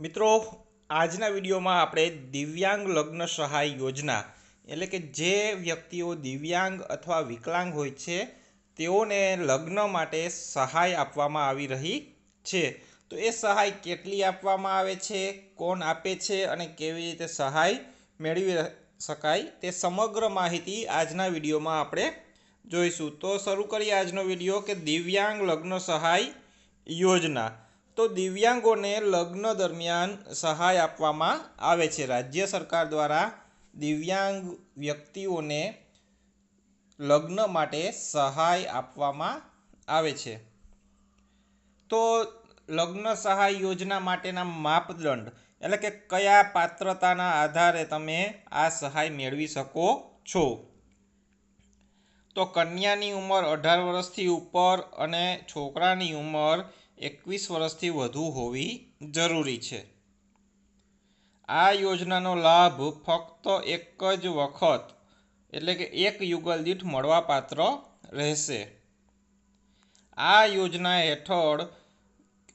મિત્રો, આજના વિડીયોમાં આપણે દિવ્યાંગ લગ્ન સહાય યોજના, એટલે કે જે વ્યક્તિઓ દિવ્યાંગ અથવા વિકલાંગ હોય છે, તેઓને લગ્ન માટે સહાય આપવામાં આવી રહી છે. તો એ સહાય કેટલી આપવામાં આવે છે, કોણ આપે છે અને કેવી રીતે સહાય મેળવી શકાય તે સમગ્ર માહિતી આજના વિડીયોમાં આપણે જોઈશું. તો શરૂ કરીએ આજનો વીડિયો કે દિવ્યાંગ લગ્ન સહાય યોજના. તો દિવ્યાંગોને લગ્ન દરમિયાન સહાય આપવામાં આવે છે. રાજ્ય સરકાર દ્વારા દિવ્યાંગ વ્યક્તિઓને લગ્ન માટે સહાય આપવામાં આવે છે. તો લગ્ન સહાય યોજના માટેના માપદંડ એટલે કે કયા પાત્રતાના આધારે તમે આ સહાય મેળવી શકો છો? તો કન્યાની ઉંમર અઢાર વર્ષથી ઉપર અને છોકરાની ઉંમર એકવીસ વર્ષથી વધુ હોવી જરૂરી છે. આ યોજનાનો લાભ ફક્ત એક જ વખત, એટલે કે એક યુગલ દીઠ મળવાપાત્ર રહેશે. આ યોજના હેઠળ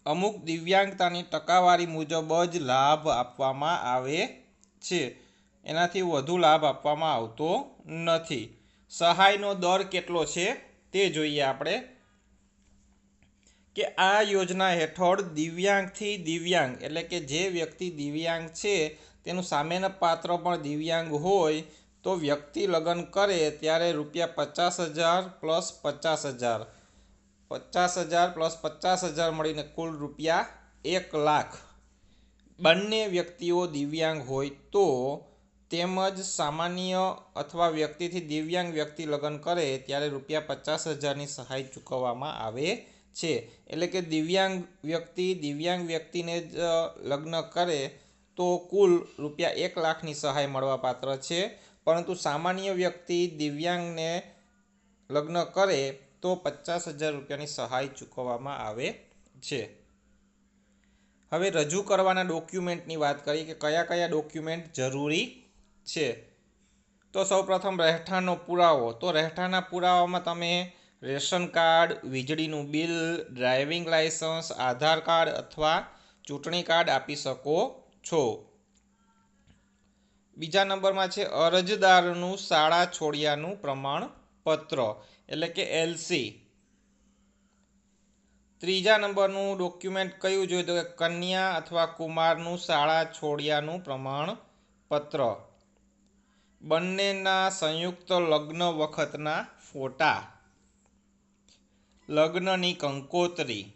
અમુક દિવ્યાંગતાની ટકાવારી મુજબ જ લાભ આપવામાં આવે છે. એનાથી વધુ લાભ આપવામાં આવતો નથી. સહાયનો દર કેટલો છે તે જોઈએ આપણે કે આ યોજના હેઠળ દિવ્યાંગથી દિવ્યાંગ, એટલે કે જે વ્યક્તિ દિવ્યાંગ છે, તેનું સામેના પાત્ર પણ દિવ્યાંગ હોય, તો વ્યક્તિ લગ્ન કરે ત્યારે રૂપિયા પચાસ હજાર પ્લસ પચાસ હજાર. પચાસ હજાર પ્લસ પચાસ હજાર મળીને કુલ રૂપિયા એક લાખ. બંને વ્યક્તિઓ દિવ્યાંગ હોય તો તેમજ સામાન્ય અથવા વ્યક્તિથી દિવ્યાંગ વ્યક્તિ લગ્ન કરે ત્યારે રૂપિયા પચાસ હજારની સહાય ચૂકવવામાં આવે છે. એટલે કે દિવ્યાંગ વ્યક્તિ દિવ્યાંગ વ્યક્તિને જ લગ્ન કરે તો કુલ રૂપિયા એક લાખની સહાય મળવાપાત્ર છે. પરંતુ સામાન્ય વ્યક્તિ દિવ્યાંગને લગ્ન કરે તો પચાસ હજાર રૂપિયાની સહાય ચૂકવવામાં આવે છે. હવે રજૂ કરવાના ડોક્યુમેન્ટની વાત કરીએ કે કયા કયા ડોક્યુમેન્ટ જરૂરી છે. તો સૌપ્રથમ રહેઠાણનો પુરાવો. તો રહેઠાણના પુરાવામાં તમે રેશન કાર્ડ, વીજળીનું bill, driving licence, Aadhaar card અથવા ચૂંટણી કાર્ડ આપી શકો છો. બીજા નંબરમાં છે અરજદારનું શાળા છોડ્યાનું પ્રમાણપત્ર, એટલે કે એલસી ત્રીજા નંબરનું ડોક્યુમેન્ટ કયું જોઈએ? તો કે કન્યા અથવા કુમારનું શાળા છોડ્યાનું પ્રમાણપત્ર. બંનેના સંયુક્ત લગ્ન વખતના ફોટા. લગ્નની કંકોત્રી.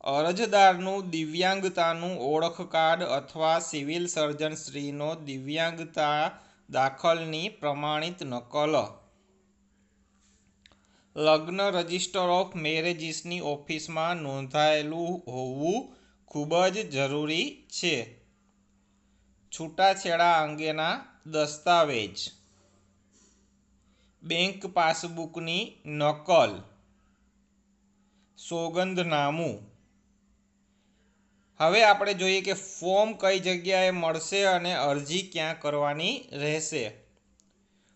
અરજદારનું દિવ્યાંગતાનું ઓળખ કાર્ડ અથવા સિવિલ સર્જન શ્રીનો દિવ્યાંગતા દાખલની પ્રમાણિત નકલ. લગ્ન રજિસ્ટર ઓફ મેરેજીસની ઓફિસમાં નોંધાયેલું હોવું ખૂબ જ જરૂરી છે. છૂટાછેડા અંગેના દસ્તાવેજ. બેંક પાસબુકની નકલ. સોગંદનામું. હવે આપણે જોઈએ કે ફોર્મ કઈ જગ્યાએ મળશે અને અરજી ક્યાં કરવાની રહેશે.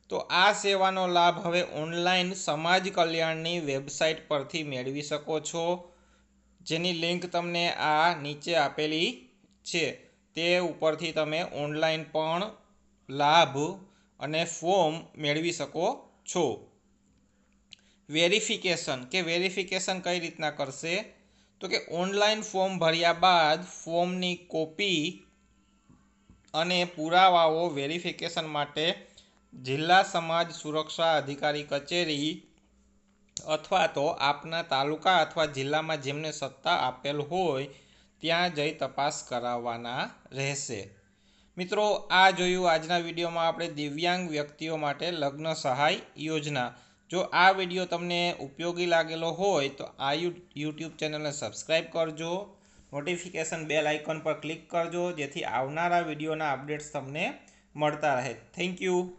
તો આ સેવાનો લાભ હવે ઓનલાઈન સમાજ કલ્યાણની વેબસાઇટ પરથી મેળવી શકો છો. જેની લિંક તમને આ નીચે આપેલી છે. તે ઉપરથી તમે ઓનલાઈન પણ લાભ અને ફોર્મ મેળવી શકો છો. વેરિફિકેશન કે વેરિફિકેશન કઈ રીતના કરશે? તો કે ઓનલાઈન ફોર્મ ભર્યા બાદ ફોર્મની કોપી અને પુરાવાઓ વેરિફિકેશન માટે જિલ્લા સમાજ સુરક્ષા અધિકારી કચેરી અથવા તો આપના તાલુકા અથવા જિલ્લામાં જેમને સત્તા આપેલ હોય, ત્યાં જઈ તપાસ કરાવવાના રહેશે. મિત્રો, આ જોયું આજના વિડીયોમાં આપણે દિવ્યાંગ વ્યક્તિઓ માટે લગ્ન સહાય યોજના. જો આ વીડિયો તમને ઉપયોગી લાગેલો હોય, તો આ યુટ્યુબ ચેનલને સબસ્ક્રાઈબ કરજો. નોટિફિકેશન બેલ આઇકન પર ક્લિક કરજો, જેથી આવનારા વિડીયોના અપડેટ્સ તમને મળતા રહે. Thank you.